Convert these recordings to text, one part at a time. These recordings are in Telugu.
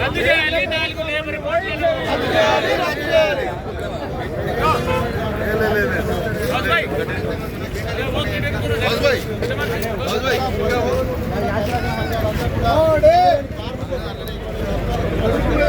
రద్దు చేయాలి నాలుగు లేబర్ కోడ్లను బాబాయ్. ఓ నువ్వు కూడా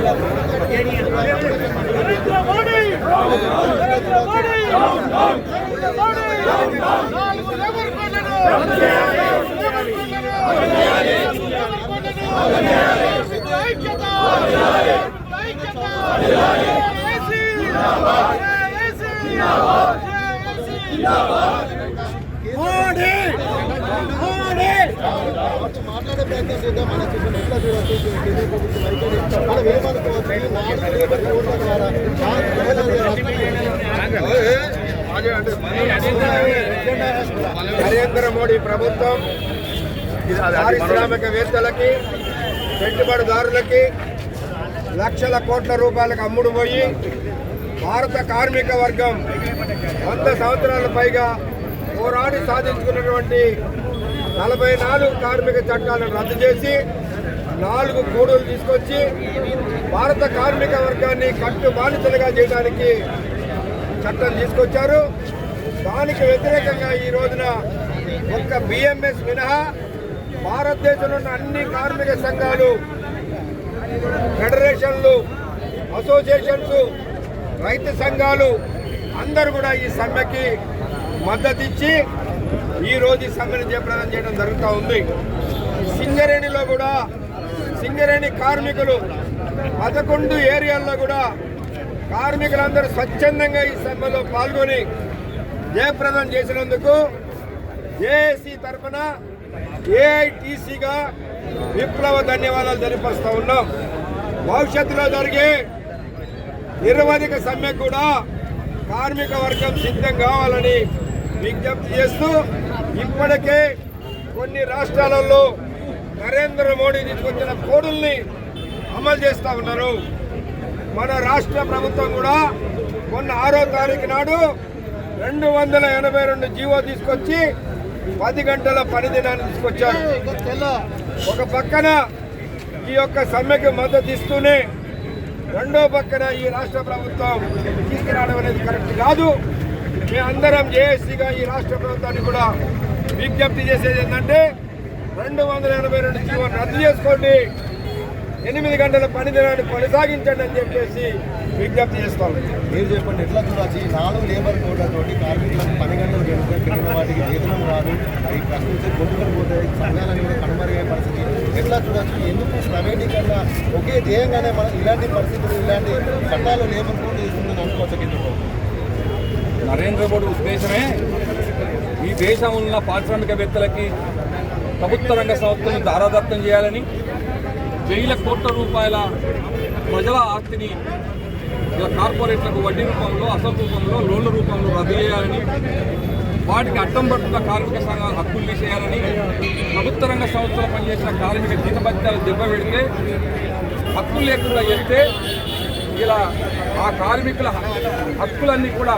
Yeah. మాట్లాడే ప్రయత్నం చేద్దాం మన చూసిన ఎట్లా చూడొచ్చు కేంద్ర ప్రభుత్వం వైఖరి మనం ఏమనుకోవచ్చు ద్వారా నరేంద్ర మోడీ ప్రభుత్వం పారిశ్రామికవేత్తలకి పెట్టుబడిదారులకి లక్షల కోట్ల రూపాయలకు అమ్ముడు పోయి భారత కార్మిక వర్గం వంద సంవత్సరాల పైగా పోరాడి సాధించుకున్నటువంటి నలభై నాలుగు కార్మిక చట్టాలను రద్దు చేసి నాలుగు కోడులు తీసుకొచ్చి భారత కార్మిక వర్గాన్ని కట్టు బానిసలుగా చేయడానికి చట్టం తీసుకొచ్చారు. దానికి వ్యతిరేకంగా ఈ రోజున ఒక్క బిఎంఎస్ మినహా భారతదేశంలో ఉన్న అన్ని కార్మిక సంఘాలు ఫెడరేషన్లు అసోసియేషన్స్ రైతు సంఘాలు అందరూ కూడా ఈ సమ్మెకి మద్దతిచ్చి ఈరోజు ఈ రోజు ఈ సమ్మెను జయప్రదం చేయడం జరుగుతూ ఉంది. సింగరేణిలో కూడా సింగరేణి కార్మికులు పదకొండు ఏరియాల్లో కూడా కార్మికులందరూ స్వచ్ఛందంగా ఈ సమ్మెలో పాల్గొని జయప్రదం చేసినందుకు జేఏసీ తరఫున ఏఐటీసీగా విప్లవ ధన్యవాదాలు తెలియపరుస్తూ ఉన్నాం. భవిష్యత్తులో జరిగే నిరవధిక సమ్మె కూడా కార్మిక వర్గం సిద్ధం కావాలని విజ్ఞప్తి చేస్తూ ఇప్పటికే కొన్ని రాష్ట్రాలలో నరేంద్ర మోడీ తీసుకొచ్చిన కోడుల్ని అమలు చేస్తూ ఉన్నారు. మన రాష్ట్ర ప్రభుత్వం కూడా మొన్న ఆరో తారీఖు నాడు రెండు వందల ఎనభై రెండు జీవో తీసుకొచ్చి పది గంటల పని దినాన్ని తీసుకొచ్చారు. ఒక పక్కన ఈ యొక్క సమ్మెకు మద్దతు ఇస్తూనే రెండో పక్కన ఈ రాష్ట్ర ప్రభుత్వం తీసుకురావడం అనేది కరెక్ట్ కాదు. మేమందరం జేఏసీగా ఈ రాష్ట్ర ప్రభుత్వాన్ని కూడా విజ్ఞప్తి చేసేది ఏంటంటే రెండు వందల ఎనభై రెండు జీవోని రద్దు చేసుకోండి. ఎనిమిది గంటల పని దినాన్ని కొనసాగించండి అని చెప్పేసి విజ్ఞప్తి చేస్తాం మీరు చెప్పండి ఎట్లా చూడాలి నాలుగు లేబర్ కోడ్లతో కార్మికులకు పని గంటలు పెరిగిన వాటికి వేతనం రాదు. అవి ప్రశ్నించి కొట్టుకొని పోతే సంఘాలను కూడా కనుమరుగే పరిస్థితి. ఎట్లా చూడొచ్చు? ఎందుకు ప్రైవేటీకరణ? ఒకే ధ్యేయంగానే మనం ఇలాంటి పరిస్థితులు ఇలాంటి చట్టాలు లేబర్ కోడ్ వేస్తుందని అనుకోవచ్చు ఎందుకు నరేంద్ర మోడీ ఉద్దేశమే ఈ దేశం ఉన్న పారిశ్రామికవేత్తలకి ప్రభుత్వ రంగ సంస్థలను దారాదత్తం చేయాలని వేల కోట్ల రూపాయల ప్రజల ఆస్తిని ఇలా కార్పొరేట్లకు వడ్డీ రూపంలో అసలు రూపంలో లోన్ల రూపంలో రద్దు చేయాలని వాటికి అడ్డం పడుతున్న కార్మిక సంఘాలు హక్కులు తీసేయాలని ప్రభుత్వ రంగ సంస్థలు పనిచేసిన కార్మిక జీతభత్యాలు దెబ్బ పెడితే హక్కులు లేకుండా చేస్తే ఇలా ఆ కార్మికుల హక్కులన్నీ కూడా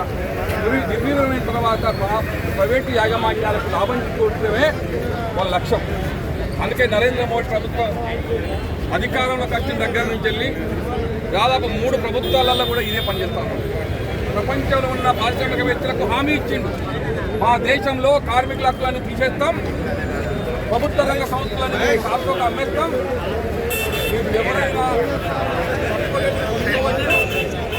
నిర్వీర్యమైన తర్వాత ప్ర- ప్రైవేటు యాజమాన్యాలకు లాభం చూడటమే వాళ్ళ లక్ష్యం. అందుకే నరేంద్ర మోడీ ప్రభుత్వం అధికారంలోకి వచ్చిన దగ్గర నుంచి వెళ్ళి దాదాపు మూడు ప్రభుత్వాలలో కూడా ఇదే పనిచేస్తాను ప్రపంచంలో ఉన్న పారిశ్రామికవేత్తలకు హామీ ఇచ్చిండు. మా దేశంలో కార్మికుల హక్కులను తీసేస్తాం ప్రభుత్వ రంగ సంస్థలను కార్మికులకు అమ్మేస్తాం. మీరు ఎవరైనా